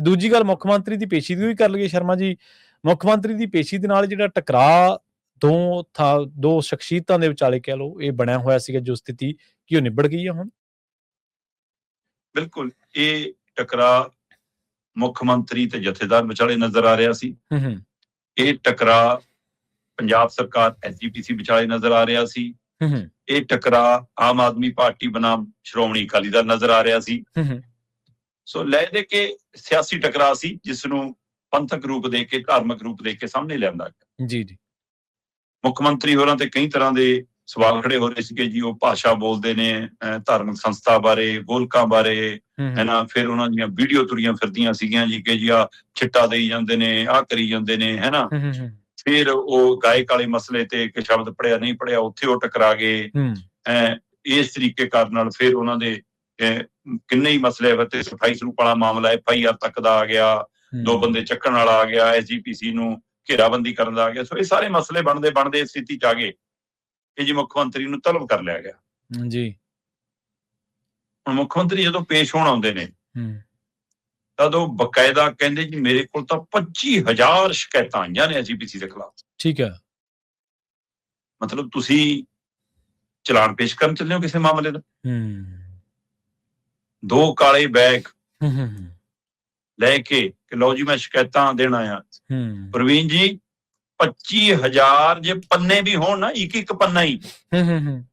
ਤੇ ਦੂਜੀ ਗੱਲ ਮੁੱਖ ਮੰਤਰੀ ਦੀ ਪੇਸ਼ੀ ਦੀ ਵੀ ਕਰ ਲਈਏ ਸ਼ਰਮਾ ਜੀ। ਮੁੱਖ ਮੰਤਰੀ ਦੀ ਪੇਸ਼ੀ ਦੇ ਨਾਲ ਜਿਹੜਾ ਟਕਰਾਅ ਦੋ ਥਾ ਦੋ ਸ਼ਖਸੀਅਤਾਂ ਦੇ ਵਿਚਾਲੇ ਕਹਿ ਲਓ ਇਹ ਬਣਿਆ ਹੋਇਆ ਸੀਗਾ ਜੋ ਸਥਿਤੀ ਕੀ ਉਹ ਨਿਬੜ ਗਈ ਹੈ ਹੁਣ? ਬਿਲਕੁਲ ਇਹ ਟਕਰਾ ਮੁੱਖ ਮੰਤਰੀ ਤੇ ਜਥੇਦਾਰ ਵਿਚਾਲੇ ਨਜ਼ਰ ਆ ਰਿਹਾ ਸੀ। ਇਹ ਟਕਰਾ ਪੰਜਾਬ ਸਰਕਾਰ ਐਸਜੀਪੀਸੀ ਵਿਚਾਲੇ ਨਜ਼ਰ ਆ ਰਿਹਾ ਸੀ। ਇਹ ਟਕਰਾ ਆਮ ਆਦਮੀ ਪਾਰਟੀ ਬਨਾਮ ਸ਼੍ਰੋਮਣੀ ਅਕਾਲੀ ਦਲ ਨਜ਼ਰ ਆ ਰਿਹਾ ਸੀ। ਸੋ ਲੈ ਦੇ ਕੇ ਸਿਆਸੀ ਟਕਰਾ ਸੀ ਜਿਸ ਨੂੰ ਪੰਥਕ ਰੂਪ ਦੇ ਕੇ ਧਾਰਮਿਕ ਰੂਪ ਦੇ ਕੇ ਸਾਹਮਣੇ ਲਿਆਂਦਾ ਗਿਆ। ਜੀ ਜੀ। ਮੁੱਖ ਮੰਤਰੀ ਹੋਰਾਂ ਤੇ ਕਈ ਤਰ੍ਹਾਂ ਦੇ ਸਵਾਲ ਖੜੇ ਹੋ ਰਹੇ ਸੀਗੇ ਜੀ ਉਹ ਭਾਸ਼ਾ ਬੋਲਦੇ ਨੇ ਧਾਰਮਿਕ ਸੰਸਥਾ ਬਾਰੇ ਗੋਲਕਾਂ ਬਾਰੇ ਹੂੰ ਹੈ। ਨਾ ਫਿਰ ਉਹਨਾਂ ਦੀਆਂ ਵੀਡੀਓ ਤੁਰੀਆਂ ਫਿਰਦੀਆਂ ਸੀਗੀਆਂ ਜੀ ਕਿ ਜੀ ਆ ਚਿੱਟਾ ਦੇਈ ਜਾਂਦੇ ਨੇ ਆ ਕਰੀ ਜਾਂਦੇ ਨੇ ਹੈ ਨਾ ਹੂੰ ਹੂੰ। ਫਿਰ ਉਹ ਗਾਇਕ ਵਾਲੇ ਮਸਲੇ ਤੇ ਇੱਕ ਸ਼ਬਦ ਪੜਿਆ ਨਹੀਂ ਪੜਿਆ ਉੱਥੇ ਉਹ ਟਕਰਾ ਗਏ। ਇਸ ਤਰੀਕੇ ਕਰਨ ਨਾਲ ਫਿਰ ਉਹਨਾਂ ਦੇ ਕਿੰਨੇ ਹੀ ਮਸਲੇ ਆ ਤੇ ਸਫ਼ਾਈ ਸਰੂਪ ਵਾਲਾ ਮਾਮਲਾ ਐਫ ਆਈ ਆਰ ਤੱਕ ਦਾ ਆ ਗਿਆ ਦੋ ਬੰਦੇ ਚੱਕਣ ਵਾਲਾ ਆ ਗਿਆ ਐਸਜੀਪੀਸੀ ਨੂੰ ਘੇਰਾਬੰਦੀ ਕਰਨ ਦਾ ਆ ਗਿਆ ਸੋ ਇਹ ਸਾਰੇ ਮਸਲੇ ਬਣਦੇ ਬਣਦੇ ਸਥਿਤੀ ਚ ਆ ਗਏ। ਕਿ ਜੀ ਮੁੱਖ ਮੰਤਰੀ ਨੂੰ ਤਲਬ ਕਰ ਲਿਆ ਗਿਆ। ਜੀ। ਹੁਣ ਮੁੱਖ ਮੰਤਰੀ ਜਦੋਂ ਪੇਸ਼ ਹੋਣ ਆਉਂਦੇ ਨੇ ਤਦ ਉਹ ਬਕਾਇਦਾ ਕਹਿੰਦੇ ਜੀ ਮੇਰੇ ਕੋਲ ਤਾਂ 25000 ਸ਼ਿਕਾਇਤਾਂ ਆਈਆਂ ਨੇ ਐਸਜੀਪੀਸੀ ਦੇ ਖਿਲਾਫ। ਠੀਕ ਹੈ। ਮਤਲਬ ਤੁਸੀਂ ਚਲਾਨ ਪੇਸ਼ ਕਰਨ ਚੱਲੇ ਹੋ ਕਿਸੇ ਮਾਮਲੇ ਦਾ? ਹੂੰ। ਦੋ ਕਾਲੇ ਬੈਗ ਹੂੰ ਹੂੰ ਹੂੰ, ਲੈ ਕੇ ਕਿ ਲਓ ਜੀ ਮੈਂ ਸ਼ਿਕਾਇਤਾਂ ਦੇਣ ਆਇਆ। ਹੂੰ। ਪ੍ਰਵੀਨ ਜੀ 25000 ਜੇ ਪੰਨੇ ਵੀ ਹੋਣ ਨਾ ਇੱਕ ਇੱਕ ਪੰਨਾ ਹੀ। ਹੂੰ ਹੂੰ ਹੂੰ।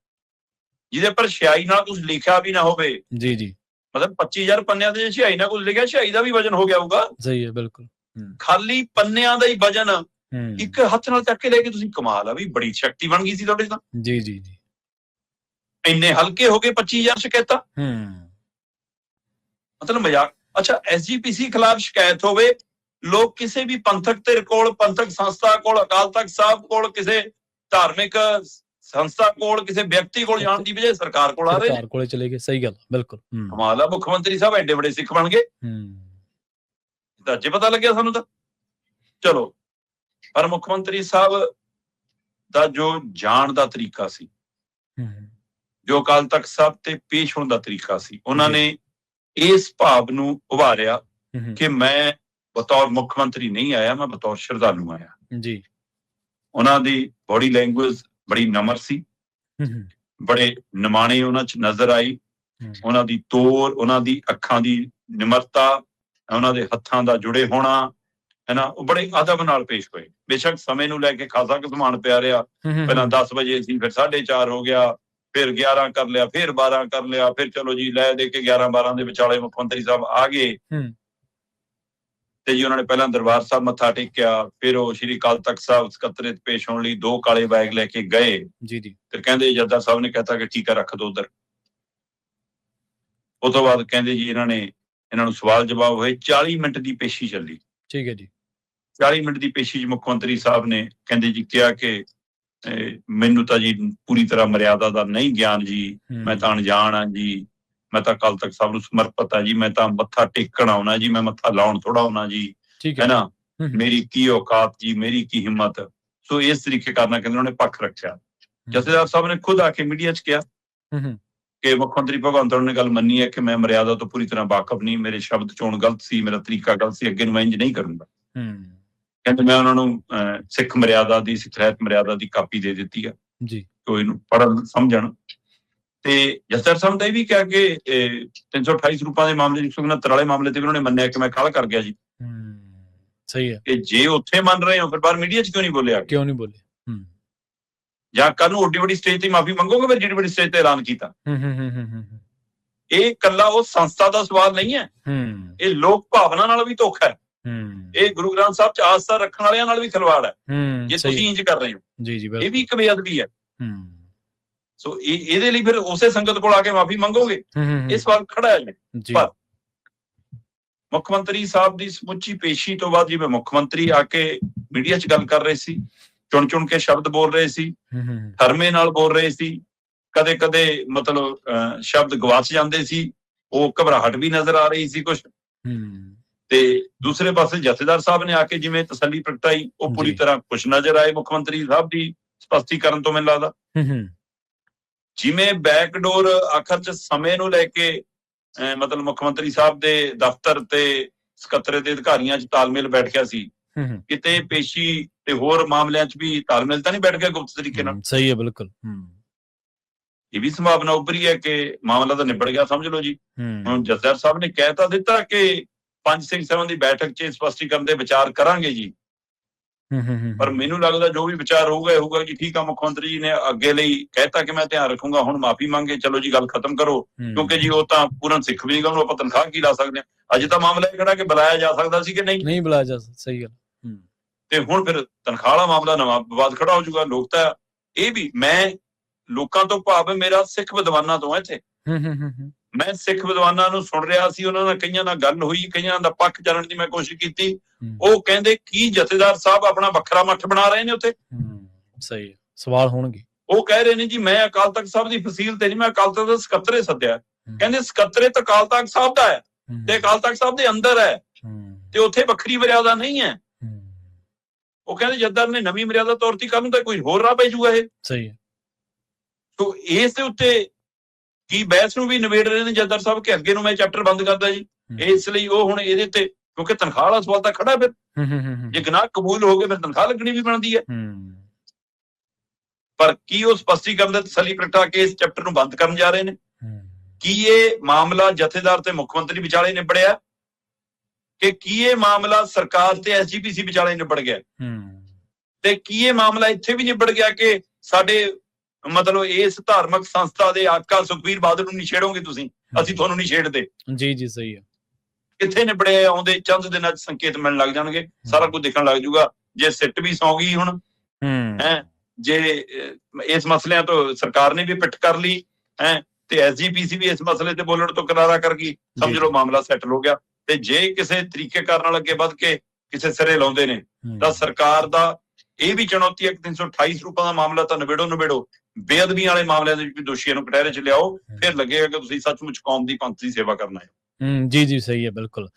ਜਿਹਦੇ ਪਰ ਸਿਆਹੀ ਨਾਲ ਕੁਝ ਲਿਖਿਆ ਵੀ ਨਾ ਹੋਵੇ। ਜੀ ਜੀ। ਮਤਲਬ 25000 ਪੰਨਿਆਂ ਤੇ ਜੇ ਸਿਆਹੀ ਨਾਲ ਕੁਝ ਲਿਖਿਆ ਸਿਆਹੀ ਦਾ ਵੀ ਵਜਨ ਹੋ ਗਿਆ ਹੋਊਗਾ। ਸਹੀ ਹੈ ਬਿਲਕੁਲ। ਖਾਲੀ ਪੰਨਿਆਂ ਦਾ ਹੀ ਵਜਨ ਹੂੰ। ਇੱਕ ਹੱਥ ਨਾਲ ਚੱਕ ਕੇ ਲੈ ਕੇ ਤੁਸੀਂ ਕਮਾਲ ਆ ਵੀ ਬੜੀ ਸ਼ਕਤੀ ਬਣ ਗਈ ਸੀ ਤੁਹਾਡੇ ਤਾਂ ਜੀ ਜੀ ਜੀ। ਇੰਨੇ ਹਲਕੇ ਹੋ ਗਏ 25000 ਸ਼ਿਕਾਇਤਾਂ। ਹੂੰ। ਮਤਲਬ ਮਜ਼ਾਕ। ਅੱਛਾ ਐਸਜੀਪੀਸੀ ਖਿਲਾਫ ਸ਼ਿਕਾਇਤ ਹੋਵੇ ਲੋਕ ਕਿਸੇ ਵੀ ਪੰਥਕ ਧਿਰ ਕੋਲ ਪੰਥਕ ਸੰਸਥਾ ਕੋਲ ਅਕਾਲ ਤਖਤ ਸਾਹਿਬ ਕੋਲ ਕਿਸੇ ਧਾਰਮਿਕ ਸੰਸਥਾ ਕੋਲ ਕਿਸੇ ਵਿਅਕਤੀ ਕੋਲ ਜਾਣ ਦੀ ਬਜਾਏ ਸਰਕਾਰ ਕੋਲ ਆ ਰਹੇ ਸਰਕਾਰ ਕੋਲੇ ਚਲੇ ਗਏ। ਸਹੀ ਗੱਲ ਬਿਲਕੁਲ। ਹੂੰ। ਕਮਾਲ ਆ ਮੁੱਖ ਮੰਤਰੀ ਸਾਹਿਬ ਐਡੇ ਵੱਡੇ ਸਿੱਖ ਬਣ ਗਏ। ਹੂੰ। ਤਾਂ ਅੱਜ ਪਤਾ ਲੱਗਿਆ ਸਾਨੂੰ ਤਾਂ। ਚਲੋ ਪਰ ਮੁੱਖ ਮੰਤਰੀ ਸਾਹਿਬ ਦਾ ਜੋ ਜਾਣ ਦਾ ਤਰੀਕਾ ਸੀ ਜੋ ਅਕਾਲ ਤਖਤ ਸਾਹਿਬ ਤੇ ਪੇਸ਼ ਹੋਣ ਦਾ ਤਰੀਕਾ ਸੀ ਉਹਨਾਂ ਜੀ। ਨੇ ਇਸ ਭਾਵ ਨੂੰ ਉਭਾਰਿਆ ਕਿ ਮੈਂ ਬਤੌਰ ਮੁੱਖ ਮੰਤਰੀ ਨਹੀਂ ਆਇਆ ਮੈਂ ਬਤੌਰ ਸ਼ਰਧਾਲੂ ਆਇਆ। ਜੀ। ਉਹਨਾਂ ਦੀ ਬੋਡੀ ਲੈਂਗੁਏਜ ਬੜੀ ਨਮਰ ਸੀ। ਬੜੇ ਨਿਮਾਣੇ ਉਹਨਾਂ 'ਚ ਨਜ਼ਰ ਆਈ। ਉਹਨਾਂ ਦੀ ਤੋਰ ਉਹਨਾਂ ਦੀ ਅੱਖਾਂ ਦੀ ਨਿਮਰਤਾ ਉਹਨਾਂ ਦੇ ਹੱਥਾਂ ਦਾ ਜੁੜੇ ਹੋਣਾ ਹੈ ਨਾ ਉਹ ਬੜੇ ਅਦਬ ਨਾਲ ਪੇਸ਼ ਹੋਏ। ਬੇਸ਼ੱਕ ਸਮੇਂ ਨੂੰ ਲੈ ਕੇ ਖਾਸਾ ਕੁ ਸਮਾਨ ਪਿਆ ਰਿਹਾ। ਪਹਿਲਾਂ 10 ਵਜੇ ਸੀ ਫਿਰ 4:30 ਹੋ ਗਿਆ। ਫਿਰ 11 ਕਰ ਲਿਆ ਫਿਰ 12 ਕਰ ਲਿਆ ਫਿਰ ਚਲੋ ਜੀ ਲੈ ਦੇ ਕੇ 11 12 ਦੇ ਵਿਚਾਲੇ ਮੁੱਖ ਮੰਤਰੀ ਸਾਹਿਬ ਆ ਗਏ। ਹੂੰ। ਤੇ ਜੀ ਉਹਨਾਂ ਨੇ ਪਹਿਲਾਂ ਦਰਬਾਰ ਸਾਹਿਬ ਮੱਥਾ ਟੇਕਿਆ ਫਿਰ ਉਹ ਸ਼੍ਰੀ ਅਕਾਲ ਤਖਤ ਸਾਹਿਬ ਸਕੱਤਰੇਤ ਪੇਸ਼ ਹੋਣ ਲਈ ਦੋ ਕਾਲੇ ਬੈਗ ਲੈ ਕੇ ਗਏ। ਜੀ ਜੀ। ਤੇ ਕਹਿੰਦੇ ਜੱਦਾ ਸਾਹਿਬ ਨੇ ਕਹਤਾ ਕਿ ਠੀਕ ਹੈ ਰੱਖ ਦੋ ਉਧਰ। ਉਸ ਤੋਂ ਬਾਅਦ ਕਹਿੰਦੇ ਜੀ ਇਹਨਾਂ ਨੇ ਇਹਨਾਂ ਨੂੰ ਸਵਾਲ ਜਵਾਬ ਹੋਏ 40 ਮਿੰਟ ਦੀ ਪੇਸ਼ੀ ਚੱਲੀ। ਠੀਕ ਹੈ ਜੀ। 40 ਮਿੰਟ ਦੀ ਪੇਸ਼ੀ 'ਚ ਮੁੱਖ ਮੰਤਰੀ ਸਾਹਿਬ ਨੇ ਕਹਿੰਦੇ ਜੀ ਕਿਹਾ ਕਿ ਮੈਨੂੰ ਤਾਂ ਜੀ ਪੂਰੀ ਤਰ੍ਹਾਂ ਮਰਿਆਦਾ ਦਾ ਨਹੀਂ ਗਿਆਨ ਜੀ। ਮੈਂ ਤਾਂ ਅਣਜਾਣ ਆ ਜੀ। ਮੈਂ ਤਾਂ ਕੱਲ ਤੱਕ ਸਭ ਨੂੰ ਸਮਰਪਿਤ ਆ ਜੀ। ਮੈਂ ਤਾਂ ਮੱਥਾ ਟੇਕਣ ਆਉਣਾ ਜੀ। ਮੈਂ ਮੱਥਾ ਲਾਉਣ ਥੋੜਾ ਆਉਣਾ ਜੀ। ਹੈ। ਨਾ ਮੇਰੀ ਕੀ ਔਕਾਤ ਜੀ? ਮੇਰੀ ਕੀ ਹਿੰਮਤ? ਸੋ ਇਸ ਤਰੀਕੇ ਕਰਨਾ ਕਹਿੰਦੇ ਉਹਨੇ ਪੱਖ ਰੱਖਿਆ। ਜਥੇਦਾਰ ਸਾਹਿਬ ਨੇ ਖੁਦ ਆ ਕੇ ਮੀਡੀਆ 'ਚ ਕਿਹਾ ਕਿ ਮੁੱਖ ਮੰਤਰੀ ਭਗਵੰਤ ਮਾਨ ਨੇ ਗੱਲ ਮੰਨੀ ਹੈ ਕਿ ਮੈਂ ਮਰਿਆਦਾ ਤੋਂ ਪੂਰੀ ਤਰ੍ਹਾਂ ਵਾਕਫ ਨਹੀਂ। ਮੇਰੇ ਸ਼ਬਦ ਚੋਣ ਗਲਤ ਸੀ। ਮੇਰਾ ਤਰੀਕਾ ਗਲਤ ਸੀ। ਅੱਗੇ ਨੂੰ ਮੈਂ ਇੰਜ ਨਹੀਂ ਕਰੂੰਗਾ। ਹੂੰ। ਕਹਿੰਦੇ ਮੈਂ ਉਹਨਾਂ ਨੂੰ ਸਿੱਖ ਮਰਿਆਦਾ ਦੀ ਸਿੱਖ ਰਹਿਤ ਮਰਿਆਦਾ ਦੀ ਕਾਪੀ ਦੇ ਦਿੱਤੀ ਆ। ਜੀ। ਕੋਈ ਇਹਨੂੰ ਪੜਨ ਸਮਝਣ। ਤੇ ਜਸਰ ਸਾਹਿਬ ਨੇ ਇਹ ਵੀ ਕਿਹਾ ਕਿ ਇਹ 328 ਰੂਪਾਂ ਦੇ ਮਾਮਲੇ 169 ਵਾਲੇ ਮਾਮਲੇ ਤੇ ਵੀ ਉਹਨਾਂ ਨੇ ਮੰਨਿਆ ਕਿ ਮੈਂ ਕਾਲ ਕਰ ਗਿਆ ਜੀ। ਹੂੰ ਸਹੀ ਹੈ। ਕਿ ਜੇ ਉੱਥੇ ਮੰਨ ਰਹੇ ਹੋ ਫਿਰ ਬਾਹਰ ਮੀਡੀਆ 'ਚ ਕਿਉਂ ਨਹੀਂ ਬੋਲਿਆ? ਕਿਉਂ ਨਹੀਂ ਬੋਲੇ? ਹੂੰ। ਜਾਂ ਕੱਲ ਨੂੰ ਓਡੀ ਵੱਡੀ ਸਟੇਜ ਤੇ ਮਾਫੀ ਮੰਗੋਗੇ ਫਿਰ ਜਿਹੜੀ ਵੱਡੀ ਸਟੇਜ ਤੇ ਐਲਾਨ ਕੀਤਾ? ਹੂੰ ਹੂੰ ਹੂੰ ਹੂੰ, ਇਹ ਕੱਲਾ ਉਹ ਸੰਸਥਾ ਦਾ ਸਵਾਲ ਨਹੀਂ ਹੈ। ਹੂੰ। ਇਹ ਲੋਕ ਭਾਵਨਾ ਨਾਲ ਵੀ ਧੋਖਾ ਹੂੰ। ਇਹ ਗੁਰੂ ਗ੍ਰੰਥ ਸਾਹਿਬ 'ਚ ਆਸਥਾ ਰੱਖਣ ਵਾਲਿਆਂ ਨਾਲ ਵੀ ਖਿਲਵਾੜ ਹੈ। ਜੇ ਤੁਸੀਂ ਇੰਜ ਕਰ ਰਹੇ ਹੋ। ਜੀ ਜੀ ਇਹ ਵੀ ਇੱਕ ਬੇਅਦਬੀ ਹੈ। ਹੂੰ। ਸੋ ਇਹ ਇਹਦੇ ਲਈ ਫਿਰ ਉਸੇ ਸੰਗਤ ਕੋਲ ਆ ਕੇ ਮਾਫੀ ਮੰਗੋਗੇ? ਇਹ ਸਵਾਲ ਖੜਾ ਹੈ। ਜੀ। ਪਰ- ਮੁੱਖ ਮੰਤਰੀ ਸਾਹਿਬ ਦੀ ਸਮੁੱਚੀ ਪੇਸ਼ੀ ਤੋਂ ਬਾਅਦ ਜਿਵੇਂ ਮੁੱਖ ਮੰਤਰੀ ਆ ਕੇ ਮੀਡੀਆ 'ਚ ਗੱਲ ਕਰ ਰਹੇ ਸੀ ਚੁਣ ਚੁਣ ਕੇ ਸ਼ਬਦ ਬੋਲ ਰਹੇ ਸੀ ਹੂੰ ਹੂੰ ਹਰਮੇ ਨਾਲ ਬੋਲ ਰਹੇ ਸੀ ਕਦੇ ਕਦੇ ਮਤਲਬ ਸ਼ਬਦ ਗਵਾਚ ਜਾਂਦੇ ਸੀ ਉਹ ਘਬਰਾਹਟ ਵੀ ਨਜ਼ਰ ਆ ਰਹੀ ਸੀ ਕੁਝ ਹੂੰ। ਤੇ ਦੂਸਰੇ ਪਾਸੇ ਜਥੇਦਾਰ ਸਾਹਿਬ ਨੇ ਆ ਕੇ ਜਿਵੇਂ ਤਸੱਲੀ ਪ੍ਰਗਟਾਈ ਉਹ ਪੂਰੀ। ਤਰ੍ਹਾਂ ਖੁਸ਼ ਨਜ਼ਰ ਆਏ ਮੁੱਖ ਮੰਤਰੀ ਸਾਹਿਬ ਦੀ ਸਪਸ਼ਟੀਕਰਨ ਤੋਂ ਮੈਨੂੰ ਲੱਗਦਾ। ਜਿਵੇਂ ਬੈਕਡੋਰ ਆਖਰ ਚ ਸਮੇਂ ਨੂੰ ਲੈ ਕੇ ਮਤਲਬ ਮੁੱਖ ਮੰਤਰੀ ਸਾਹਿਬ ਦੇ ਦਫ਼ਤਰ ਤੇ ਸਕੱਤਰੇ ਦੇ ਅਧਿਕਾਰੀਆਂ 'ਚ ਤਾਲਮੇਲ ਬੈਠ ਗਿਆ ਸੀ। ਕਿਤੇ ਪੇਸ਼ੀ ਤੇ ਹੋਰ ਮਾਮਲਿਆਂ 'ਚ ਵੀ ਤਾਲਮੇਲ ਤਾਂ ਨਹੀਂ ਬੈਠ ਗਿਆ ਗੁਪਤ ਤਰੀਕੇ ਨਾਲ? ਸਹੀ ਹੈ ਬਿਲਕੁਲ। ਇਹ ਵੀ ਸੰਭਾਵਨਾ ਉੱਭਰੀ ਹੈ ਕਿ ਮਾਮਲਾ ਤਾਂ ਨਿਬੜ ਗਿਆ ਸਮਝ ਲਓ ਜੀ। ਹੁਣ ਜਸਦਰ ਸਾਹਿਬ ਨੇ ਕਹਿ ਤਾਂ ਦਿੱਤਾ ਕਿ ਪੰਜ ਸਿੰਘ ਸਾਹਿਬਾਂ ਦੀ ਬੈਠਕ 'ਚ ਸਪਸ਼ਟੀਕਰਨ ਦੇ ਵਿਚਾਰ ਕਰਾਂਗੇ ਜੀ। ਹੂੰ ਹੂੰ ਹੂੰ, ਪਰ ਮੈਨੂੰ ਲੱਗਦਾ ਜੋ ਵੀ ਵਿਚਾਰ ਹੋਊਗਾ ਇਹ ਹੋਊਗਾ ਕਿ ਠੀਕ ਆ ਮੁੱਖ ਮੰਤਰੀ ਜੀ ਨੇ ਅੱਗੇ ਲਈ ਕਹਿਤਾ ਕਿ ਮੈਂ ਧਿਆਨ ਰੱਖੂੰਗਾ ਹੁਣ ਮਾਫੀ ਮੰਗੇ ਚਲੋ ਜੀ ਗੱਲ ਖਤਮ ਕਰੋ। ਕਿਉਂਕਿ ਜੀ ਉਹ ਤਾਂ ਪੂਰਨ ਸਿੱਖ ਵੀ ਨਹੀਂ ਗਾ ਉਹਨੂੰ ਆਪਾਂ ਤਨਖਾਹ ਕੀ ਲਾ ਸਕਦੇ ਹਾਂ? ਅਜੇ ਤਾਂ ਮਾਮਲਾ ਇਹ ਖੜਾ ਕਿ ਬੁਲਾਇਆ ਜਾ ਸਕਦਾ ਸੀ ਕਿ ਨਹੀਂ? ਨਹੀਂ ਬੁਲਾਇਆ ਜਾ ਸਕਦਾ, ਸਹੀ ਗੱਲ। ਤੇ ਹੁਣ ਫਿਰ ਤਨਖਾਹ ਵਾਲਾ ਮਾਮਲਾ ਨਵਾਂ ਵਿਵਾਦ ਖੜਾ ਹੋ ਜਾਊਗਾ ਲੋਕ ਤਾਂ ਇਹ ਵੀ ਮੈਂ ਲੋਕਾਂ ਤੋਂ ਭਾਵ ਮੇਰਾ ਸਿੱਖ ਵਿਦਵਾਨਾਂ ਤੋਂ ਹੈ ਇੱਥੇ। ਹੂੰ ਹੂੰ ਹੂੰ, ਮੈਂ ਸਿੱਖ ਵਿਦਵਾਨਾਂ ਨੂੰ ਸੁਣ ਰਿਹਾ ਸੀ ਉਹਨਾਂ ਨਾਲ ਕਈਆਂ ਨਾਲ ਗੱਲ ਹੋਈ ਕਈਆਂ ਦਾ ਪੱਖ ਜਾਣਨ ਦੀ ਮੈਂ ਕੋਸ਼ਿਸ਼ ਕੀਤੀ। ਉਹ ਕਹਿੰਦੇ ਕੀ ਜਥੇਦਾਰ ਸਾਹਿਬ ਆਪਣਾ ਵੱਖਰਾ ਮੱਠ ਬਣਾ ਰਹੇ ਨੇ ਉੱਥੇ? ਸਹੀ ਸਵਾਲ ਹੋਣਗੇ। ਉਹ ਕਹਿ ਰਹੇ ਨੇ ਜੀ ਮੈਂ ਅਕਾਲ ਤਖਤ ਸਾਹਿਬ ਦੀ ਫਸੀਲ ਤੇ ਨਹੀਂ ਮੈਂ ਅਕਾਲ ਤਖਤ ਦਾ ਸਕੱਤਰੇ ਸੱਦਿਆ। ਕਹਿੰਦੇ ਸਕੱਤਰੇ ਤਾਂ ਅਕਾਲ ਤਖਤ ਸਾਹਿਬ ਦਾ ਹੈ ਤੇ ਅਕਾਲ ਤਖਤ ਸਾਹਿਬ ਦੇ ਅੰਦਰ ਹੈ ਤੇ ਉੱਥੇ ਵੱਖਰੀ ਮਰਿਆਦਾ ਨਹੀਂ ਹੈ। ਉਹ ਕਹਿੰਦੇ ਜੱਦਰ ਨੇ ਨਵੀਂ ਮਰਿਆਦਾ ਤੌਰ ਤੇ ਕੱਲ ਨੂੰ ਤਾਂ ਕੋਈ ਹੋਰ ਰਾਹ ਪੈ ਜਾਊਗਾ ਇਹ। ਸਹੀ ਹੈ। ਤੋ ਇਸ ਦੇ ਉੱਤੇ ਕੀ ਬਹਿਸ ਨੂੰ ਵੀ ਨਿਬੇੜ ਰਹੇ ਨੇ ਜੱਦਰ ਸਾਹਿਬ ਕਿ ਅੱਗੇ ਨੂੰ ਮੈਂ ਚੈਪਟਰ ਬੰਦ ਕਰਦਾ ਜੀ? ਇਸ ਲਈ ਉਹ ਹੁਣ ਇਹਦੇ ਤੇ ਕਿਉਂਕਿ ਤਨਖਾਹ ਵਾਲਾ ਸਵਾਲ ਤਾਂ ਖੜਾ ਫਿਰ। ਜੇ ਗੁਨਾਹ ਕਬੂਲ ਹੋ ਗਏ ਫਿਰ ਤਨਖਾਹ ਲੱਗਣੀ ਵੀ ਬਣਦੀ ਹੈ। ਪਰ ਕੀ ਉਹ ਸਪਸ਼ਟੀਕਰਨ ਦੇ ਤਸੱਲੀ ਪ੍ਰਗਟਾ ਕੇ ਇਸ ਚੈਪਟਰ ਨੂੰ ਬੰਦ ਕਰਨ ਜਾ ਰਹੇ ਨੇ? ਕੀ ਇਹ ਮਾਮਲਾ ਜਥੇਦਾਰ ਤੇ ਮੁੱਖ ਮੰਤਰੀ ਵਿਚਾਲੇ ਨਿਬੜਿਆ? ਕਿ ਕੀ ਇਹ ਮਾਮਲਾ ਸਰਕਾਰ ਤੇ ਐਸਜੀਪੀਸੀ ਵਿਚਾਲੇ ਨਿਬੜ ਗਿਆ? ਤੇ ਕੀ ਇਹ ਮਾਮਲਾ ਇੱਥੇ ਵੀ ਨਿਬੜ ਗਿਆ ਕਿ ਸਾਡੇ ਮਤਲਬ ਇਸ ਧਾਰਮਿਕ ਸੰਸਥਾ ਦੇ ਆਕਾ ਸੁਖਬੀਰ ਬਾਦਲ ਨੂੰ ਨਹੀਂ ਛੇੜੋਗੇ ਤੁਸੀਂ? ਅਸੀਂ ਤੁਹਾਨੂੰ ਨਹੀਂ ਛੇੜਦੇ। ਜੀ ਜੀ ਸਹੀ ਹੈ। ਕਿੱਥੇ ਨਿਬੜੇ ਆਉਂਦੇ? ਚੰਦ ਦਿਨਾਂ ਚ ਸੰਕੇਤ ਮਿਲਣ ਲੱਗ ਜਾਣਗੇ। ਸਾਰਾ ਕੁਝ ਦਿਖਣ ਲੱਗ ਜਾਊਗਾ। ਜੇ ਸਿੱਟ ਵੀ ਸੌ ਗਈ ਹੁਣ ਹੂੰ। ਹੈ ਜੇ ਇਸ ਮਸਲਿਆਂ ਤੋਂ ਸਰਕਾਰ ਨੇ ਵੀ ਪਿੱਠ ਕਰ ਲਈ ਹੈ ਤੇ ਐਸਜੀਪੀਸੀ ਵੀ ਇਸ ਮਸਲੇ ਤੇ ਬੋਲਣ ਤੋਂ ਕਿਨਾਰਾ ਕਰ ਗਈ ਸਮਝ। ਲਓ ਮਾਮਲਾ ਸੈਟਲ ਹੋ ਗਿਆ। ਤੇ ਜੇ ਕਿਸੇ ਤਰੀਕੇ ਕਰਨ ਨਾਲ ਅੱਗੇ ਵੱਧ ਕੇ ਕਿਸੇ ਸਿਰੇ ਲਾਉਂਦੇ ਨੇ ਤਾਂ ਸਰਕਾਰ ਦਾ ਇਹ ਵੀ ਚੁਣੌਤੀ ਹੈ ਕਿ 328 ਰੁਪਏ ਦਾ ਮਾਮਲਾ ਤਾਂ ਨਿਬੇੜੋ ਨਿਬੇੜੋ ਬੇਅਦਬੀ ਵਾਲੇ ਮਾਮਲਿਆਂ ਦੇ ਵਿੱਚ ਵੀ ਦੋਸ਼ੀਆਂ ਨੂੰ ਕਟਹਿਰੇ 'ਚ ਲਿਆਓ ਫਿਰ ਲੱਗੇਗਾ ਕਿ ਤੁਸੀਂ ਸੱਚਮੁੱਚ ਕੌਮ ਦੀ ਪੰਥ ਦੀ ਸੇਵਾ ਕਰਨਾ ਹੈ। ਹੂੰ ਜੀ ਜੀ ਸਹੀ ਹੈ ਬਿਲਕੁਲ।